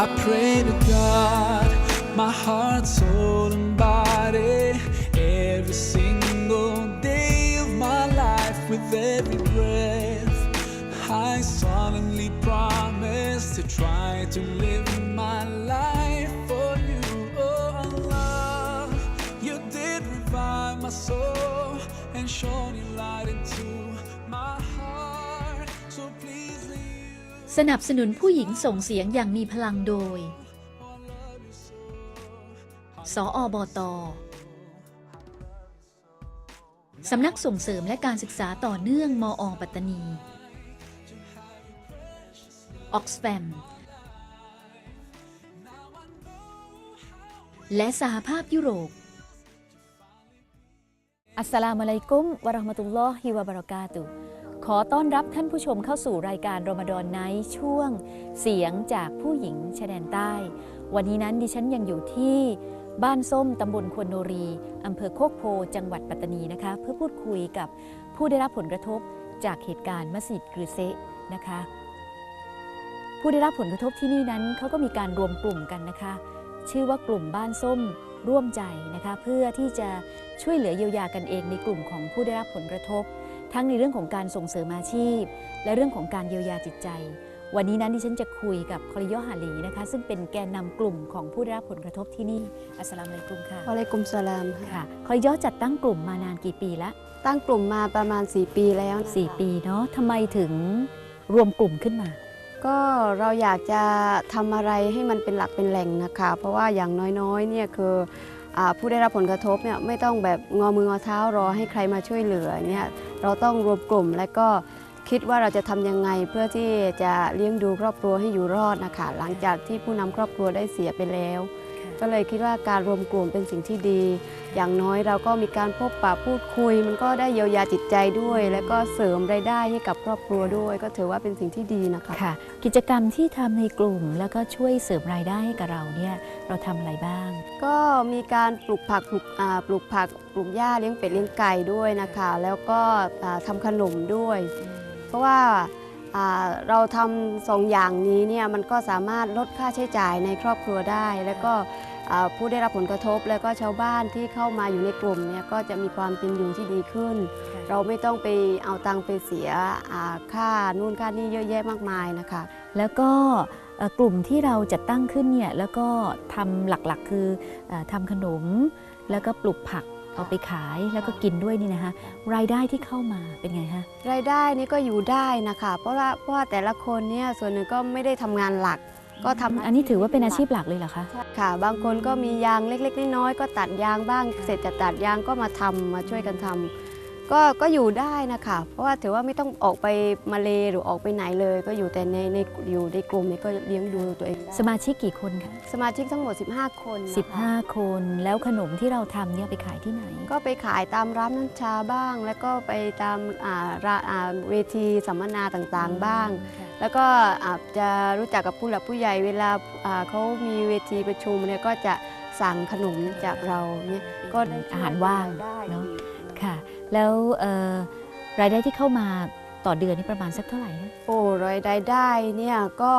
I pray to God, my heart, soul, and body, every single day of my life, with every breath. I solemnly promise to try to live สนับสนุนผู้หญิงส่งเสียงอย่างมีพลังโดย สออบตสำนักส่งเสริมและการศึกษาต่อเนื่องมอปัตตานี ออกซแฟม และสหภาพยุโรป อัสสลามุอะลัยกุมวะราะห์มะตุลลอฮิวะบะเราะกาตุฮ์ ขอต้อนรับท่านผู้ชมเข้าสู่รายการรมฎอนไนท์ช่วง เสียงจากผู้หญิงชายแดนใต้ วันนี้นั้นดิฉันยังอยู่ที่บ้านส้มตำบลควนโนรีอำเภอโคกโพ จังหวัดปัตตานีนะคะ เพื่อพูดคุยกับผู้ได้รับผลกระทบจากเหตุการณ์มัสยิดกรือเซะนะคะ ผู้ได้รับผลกระทบที่นี่นั้นเขาก็มีการรวมกลุ่มกันนะคะ ชื่อว่ากลุ่มบ้านส้มร่วมใจนะคะ เพื่อที่จะช่วยเหลือเยียวยากันเองในกลุ่มของผู้ได้รับผลกระทบ ทั้งในเรื่องของการส่งเสริมอาชีพ และเรื่องของการเยียวยาจิตใจ วันนี้นั้นดิฉันจะคุยกับคอริยอฮาลีนะคะ ซึ่งเป็นแกนนำกลุ่มของผู้ได้รับผลกระทบที่นี่อัสสลามุอะลัยกุมค่ะวะอะลัยกุมสลามค่ะค่ะคอริยอจัดตั้งกลุ่มมานานกี่ปีละตั้งกลุ่มมาประมาณ 4 ปีแล้วนะคะสี่ปีเนาะทำไมถึงรวมกลุ่มขึ้นมาก็เราอยากจะทำอะไรให้มันเป็นหลักเป็นแหล่งนะคะ เพราะว่าอย่างน้อยๆเนี่ยคืออาผู้ได้รับผลกระทบเนี่ยไม่ต้องแบบงอมืองอเท้ารอให้ใครมาช่วยเหลือเนี่ย เราต้องรวมกลุ่มและก็คิดว่าเราจะทำยังไงเพื่อที่จะเลี้ยงดูครอบครัวให้อยู่รอดนะคะหลังจากที่ผู้นำครอบครัวได้เสียไปแล้ว ก็เลยคิดว่าการรวมกลุ่มเป็นสิ่งที่ดี อย่างน้อยเราก็มีการพบปะพูดคุย มันก็ได้เยียวยาจิตใจด้วย แล้วก็เสริมรายได้ให้กับครอบครัวด้วย ก็ถือว่าเป็นสิ่งที่ดีนะคะค่ะ กิจกรรมที่ทำในกลุ่มแล้วก็ช่วยเสริมรายได้ให้กับเราเนี่ยเราทำอะไรบ้าง ก็มีการปลูกผักปลูกอ่าปลูกผักปลูกหญ้าเลี้ยงเป็ดเลี้ยงไก่ด้วยนะคะ แล้วก็อ่าทำขนมด้วย เพราะว่าอ่า เราทำสองอย่างนี้เนี่ยมันก็สามารถลดค่าใช้จ่ายในครอบครัวได้ แล้วก็ผู้ได้รับผลกระทบแล้วก็ชาวบ้านที่เข้ามาอยู่ในกลุ่มเนี่ยก็จะมีความเป็นอยู่ที่ดีขึ้น เราไม่ต้องไปเอาตังค์ไปเสียค่านู่นค่านี่เยอะแยะมากมายนะคะ แล้วก็กลุ่มที่เราจัดตั้งขึ้นเนี่ยแล้วก็ทำหลักๆ คืออทำขนมแล้วก็ปลูกผัก เอาไปขายแล้วก็กินด้วยนี่นะคะรายได้ที่เข้ามาเป็นไงฮะรายได้นี่ก็อยู่ได้นะคะ เพราะว่าเพราะว่าแต่ละคนเนี่ยส่วนหนึ่งก็ไม่ได้ทำงานหลัก ก็ทำอันนี้ถือว่าเป็นอาชีพหลักเลยเหรอคะค่ะ บางคนก็มียางเล็กๆน้อยๆก็ตัดยางบ้าง เสร็จจากตัดยางก็มาทำมาช่วยกันทำ ก็ก็อยู่ได้นะคะ เพราะว่าถือว่าไม่ต้องออกไปมาเลหรือออกไปไหนเลย ก็อยู่แต่ในในอยู่ในกลุ่มนี้ก็เลี้ยงดูตัวเองได้สมาชิกกี่คนคะสมาชิกทั้งหมด 15 คนนะคะ15 คนแล้วขนมที่เราทำเนี่ยไปขายที่ไหน ก็ไปขายตามร้านน้ำชาบ้าง แล้วก็ไปตามอ่าร้านอ่าเวทีสัมมนาต่างๆบ้างแล้วก็อาจจะรู้จักกับผู้หลักผู้ใหญ่เวลาอ่าเขามีเวทีประชุมเนี่ยก็จะสั่งขนมจากเราเนี่ยก็ได้อาหารว่างได้เนอะค่ะ แล้วเอ่อรายได้ที่เข้ามาต่อเดือนนี่ประมาณสักเท่าไหร่คะโอ้รายได้ได้เนี่ยก็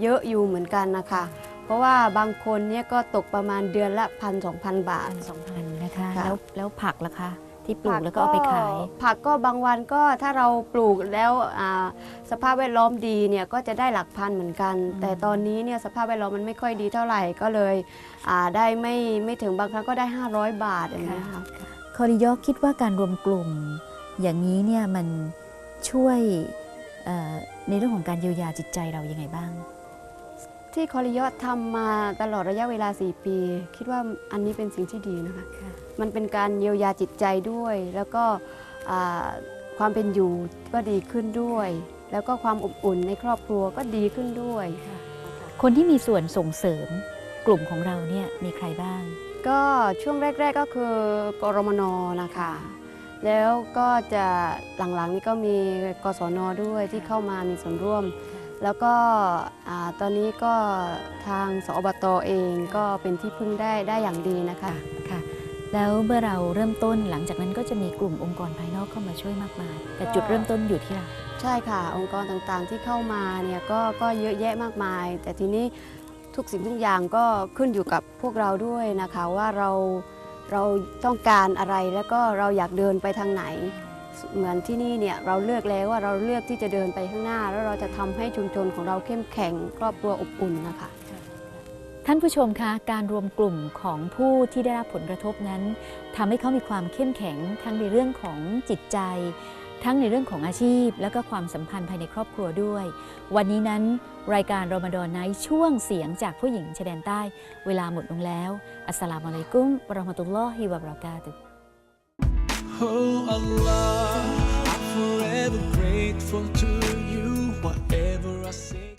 เยอะอยู่เหมือนกันนะคะ เพราะว่าบางคนเนี่ยก็ตกประมาณเดือนละพันสองพันบาทพันสองพันนะคะค่ะแล้วแล้วผักล่ะคะที่ปลูกแล้วก็เอาไปขาย ผักก็บางวันก็ถ้าเราปลูกแล้วอ่าสภาพแวดล้อมดีเนี่ยก็จะได้หลักพันเหมือนกันอืมแต่ตอนนี้เนี่ยสภาพแวดล้อมมันไม่ค่อยดีเท่าไหร่ก็เลยอ่าได้ไม่ไม่ถึงบางครั้งก็ได้ 500 บาทอย่างนี้ยค่ะค อริยอคิดว่าการรวมกลุ่ม อย่างนี้เนี่ยมันช่วยเอ่อในเรื่องของการเยียวยาจิตใจเรายังไงบ้าง ที่คอริยอดทำมาตลอดระยะเวลา 4 ปี คิดว่าอันนี้เป็นสิ่งที่ดีนะคะมันเป็นการเยียวยาจิตใจด้วย แล้วก็อ่าความเป็นอยู่ก็ดีขึ้นด้วย แล้วก็ความอบอุ่นในครอบครัวก็ดีขึ้นด้วย คนที่มีส่วนส่งเสริมกลุ่มของเราเนี่ยมีใครบ้าง ก็ช่วงแรก ๆก็คือกรมนนะคะแล้วก็จะหลังๆนี่ก็มีกศนด้วยที่เข้ามามีส่วนร่วม แล้วก็อ่าตอนนี้ก็ทางสอบตเองก็เป็นที่พึ่งได้ได้อย่างดีนะคะค่ะแล้วเมื่อเราเริ่มต้นหลังจากนั้นก็จะมีกลุ่มองค์กรภายนอกเข้ามาช่วยมากมายแต่จุดเริ่มต้นอยู่ที่เราใช่ค่ะ องค์กรต่างๆที่เข้ามาเนี่ยก็ก็เยอะแยะมากมาย แต่ทีนี้ ทุกสิ่งทุกอย่างก็ขึ้นอยู่กับพวกเราด้วยนะคะว่าเราเราต้องการอะไรแล้วก็เราอยากเดินไปทางไหน เหมือนที่นี่เนี่ยเราเลือกแล้วว่าเราเลือกที่จะเดินไปข้างหน้า แล้วเราจะทำให้ชุมชนของเราเข้มแข็งครอบครัวอบอุ่นนะคะท่านผู้ชมคะการรวมกลุ่มของผู้ที่ได้รับผลกระทบนั้นทำให้เขามีความเข้มแข็งทั้งในเรื่องของจิตใจ ทั้งในเรื่องของอาชีพ และก็ความสัมพันธ์ภายในครอบครัวด้วย วันนี้นั้นรายการรอมฎอนไนช่วงเสียงจากผู้หญิงชายแดนใต้ เวลาหมดลงแล้ว อัสสลามุอะลัยกุมวะเราะห์มะตุลลอฮิวะบะเราะกาตุ Oh Allah, I'm forever grateful to you. Whatever I say.